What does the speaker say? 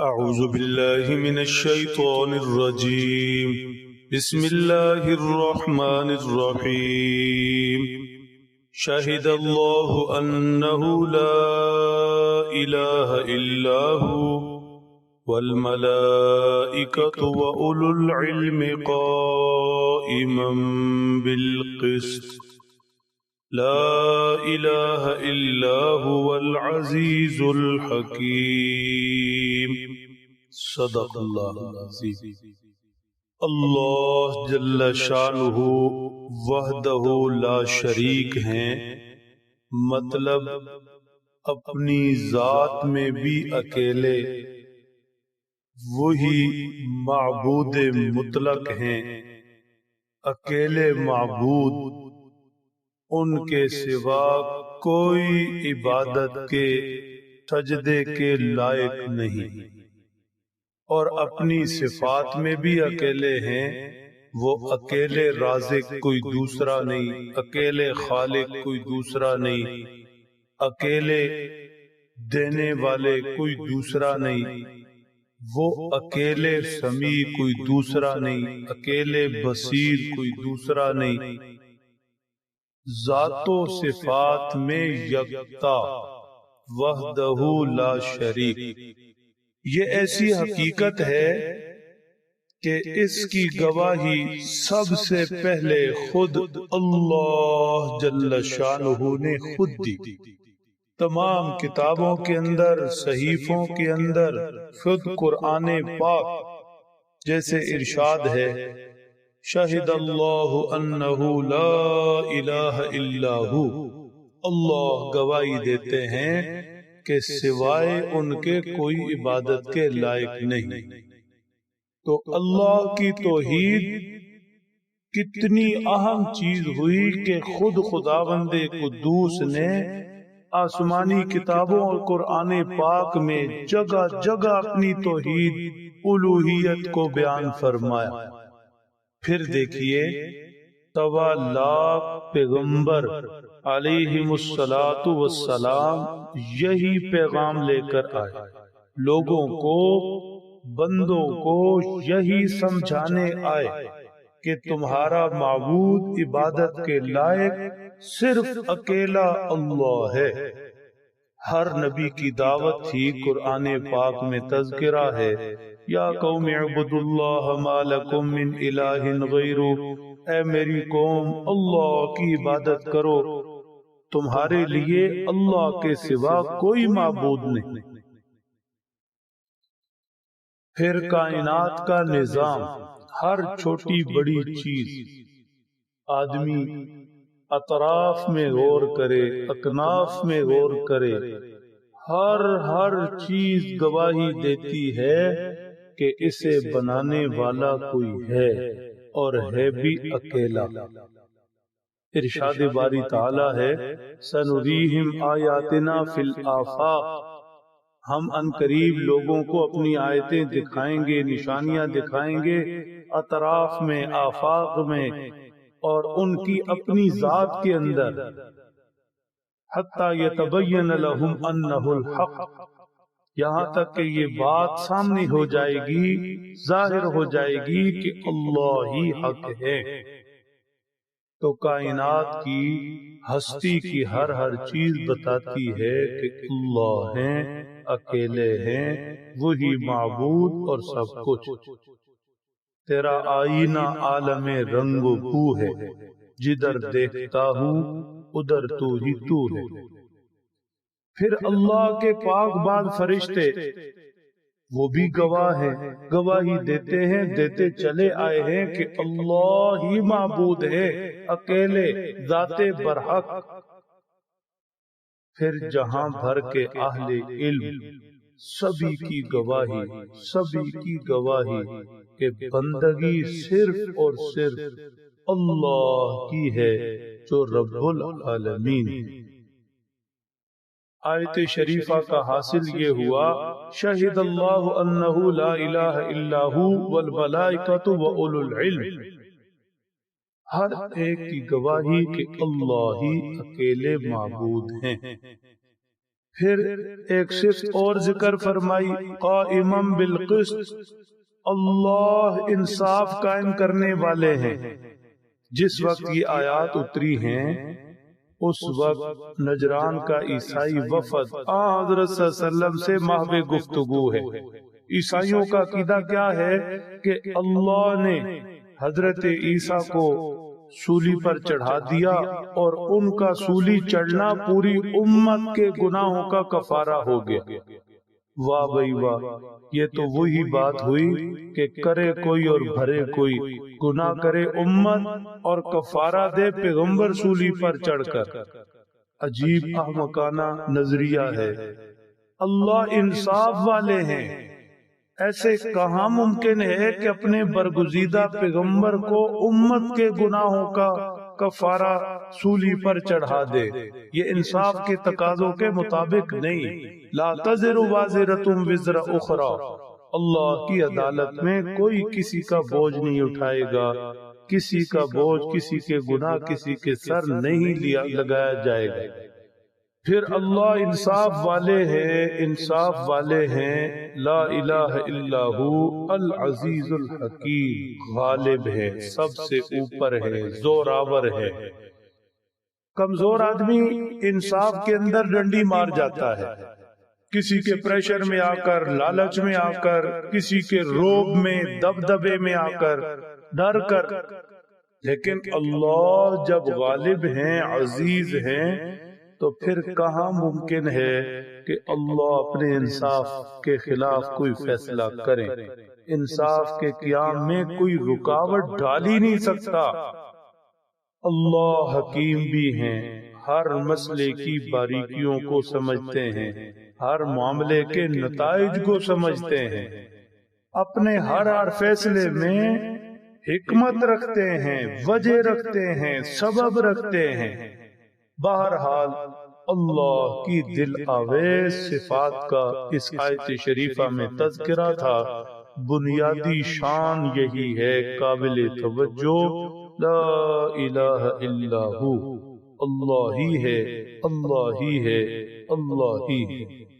أعوذ بالله من الشيطان الرجيم. بسم الله الرحمن الرحيم. شهد الله أنه لا إله إلا هو والملائكة وأولو العلم قائما بالقسط. لا إله إلا هو العزيز الحكيم. صدق الله العظيم. اللہ جل شانہ وحدہ لا شریک ہیں. مطلب اپنی ذات میں بھی اکیلے، وہی معبود مطلق ہیں. اکیلے معبود ان کے سوا کوئی عبادت کے سجدے کے لائق نہیں۔ اور اپنی صفات میں بھی اکیلے ہیں وہ اکیلے رازق کوئی دوسرا نہیں اکیلے خالق کوئی دوسرا نہیں۔ اکیلے دینے والے کوئی دوسرا نہیں۔ وہ اکیلے سمیع کوئی دوسرا نہیں اکیلے بصیر کوئی دوسرا نہیں۔ ذات و صفات میں یکتا، وحدہ لا شریک۔ یہ ایسی حقیقت ہے کہ اس کی گواہی سب سے پہلے خود اللہ جل شانہ نے خود دی۔ تمام کتابوں کے اندر، صحیفوں کے اندر، خود قرآن پاک جیسے ارشاد ہے۔ شہد اللہ انہو لا الہ الا ہو اللہ گواہی دیتے ہیں کہ سوائے ان کے کوئی عبادت کے لائق نہیں۔ تو اللہ کی توحید کتنی اہم چیز ہوئی کہ خود خدا قدوس نے آسمانی کتابوں اور قرآن پاک میں جگہ جگہ اپنی توحید الوحیت کو بیان فرمایا۔ پھر دیکھیے سوا لاکھ پیغمبر علیہ والسلام یہی پیغام لے کر آئے۔ لوگوں کو بندوں کو یہی سمجھانے آئے کہ تمہارا معبود عبادت کے لائق صرف اکیلا اللہ ہے۔ ہر نبی کی دعوت ہی قرآن پاک میں تذکرہ ہے۔ یا قوم عبد اللہ ما لکم من الہ غیرو اے میری قوم، اللہ کی عبادت کرو۔ تمہارے لیے اللہ کے سوا کوئی معبود نہیں۔ پھر کائنات کا نظام، ہر چھوٹی بڑی چیز۔ آدمی اطراف میں غور کرے، اکناف میں غور کرے۔ ہر ہر چیز گواہی دیتی ہے کہ اسے بنانے والا کوئی ہے اور ہے بھی اکیلا۔ ارشاد باری تعالی ہے، سنریہم آیاتنا فی الافاق ہم ان قریب لوگوں کو اپنی آیتیں دکھائیں گے، نشانیاں دکھائیں گے، اطراف میں، آفاق میں۔ اور ان کی اپنی ذات کے اندر، حتی یتبین لہم انہ الحق، یہاں تک کہ یہ بات سامنے ہو جائے گی، ظاہر ہو جائے گی کہ اللہ ہی حق ہے۔ تو کائنات کی ہستی کی ہر ہر چیز بتاتی ہے کہ اللہ ہیں، اکیلے ہیں، وہی معبود اور سب کچھ۔ تیرا آئینہ عالم رنگ و بو ہے۔ جدھر دیکھتا ہوں ادھر تو ہی تو ہے۔ پھر اللہ کے پاک بعد فرشتے وہ بھی گواہ ہیں۔ گواہی دیتے ہیں دیتے چلے آئے ہیں کہ اللہ ہی معبود ہے اکیلے ذات برحق۔ پھر جہاں بھر کے اہل علم سبھی کی گواہی، سبھی کی گواہی کہ بندگی صرف اور صرف اللہ کی ہے جو رب العالمین۔ آیت شریفہ کا حاصل یہ ہوا، شہد اللہ انہو لا الہ الا ہو والملائکت و اولو العلم۔ ہر ایک کی گواہی کہ اللہ ہی اکیلے معبود ہیں۔ پھر ایک صفت اور ذکر فرمائی قائمم بالقسط، اللہ انصاف قائم کرنے والے ہیں۔ جس وقت یہ آیات اتری ہیں، اس وقت نجران کا عیسائی وفد حضرت صلی اللہ علیہ وسلم سے محو گفتگو ہے۔ عیسائیوں کا قیدہ کیا ہے کہ اللہ نے حضرت عیسیٰ کو سولی پر چڑھا دیا اور ان کا سولی چڑھنا پوری امت کے گناہوں کا کفارہ ہو گیا۔ واہ بھائی واہ یہ تو وہی بات ہوئی کہ کرے کوئی اور بھرے کوئی۔ گناہ کرے امت اور کفارہ دے پیغمبر سولی پر چڑھ کر۔ عجیب احمقانہ نظریہ ہے۔ اللہ انصاف والے ہیں۔ ایسے کہاں ممکن ہے کہ اپنے برگزیدہ پیغمبر کو امت کے گناہوں کا کفارہ سولی پر چڑھا دے؟ یہ انصاف کے تقاضوں کے مطابق نہیں۔ لا تزر وازرتم وزر اخرى۔ اللہ کی عدالت میں کوئی کسی کا بوجھ نہیں اٹھائے گا۔ کسی کا بوجھ کسی کے گناہ کسی کے سر نہیں لیا لگایا جائے گا۔ پھر اللہ انصاف والے ہیں انصاف والے ہیں۔ لا الہ الا ہو العزیز الحکیم۔ غالب ہے سب سے اوپر ہے زوراور ہے۔ کمزور آدمی انصاف کے اندر ڈنڈی مار جاتا ہے۔ کسی کے پریشر میں آ کر لالچ میں آ کر کسی کے روب میں دبدبے میں آ کر ڈر کر۔ لیکن اللہ جب غالب ہیں عزیز ہیں تو پھر کہاں ممکن ہے کہ اللہ اپنے انصاف کے خلاف کوئی فیصلہ کرے؟ انصاف کے قیام میں کوئی رکاوٹ ڈال ہی نہیں سکتا۔ اللہ حکیم بھی ہیں، ہر مسئلے کی باریکیوں کو سمجھتے ہیں، ہر معاملے کے نتائج کو سمجھتے ہیں۔ اپنے ہر ہر فیصلے میں حکمت رکھتے ہیں، وجہ رکھتے ہیں، سبب رکھتے ہیں۔ بہرحال، اللہ کی دل آویز صفات کا اس آیت شریفہ میں تذکرہ تھا۔ بنیادی شان یہی ہے، قابل توجہ۔ لا الہ الا ہو۔ اللہ ہی ہے، اللہ ہی ہے، اللہ ہی ہے۔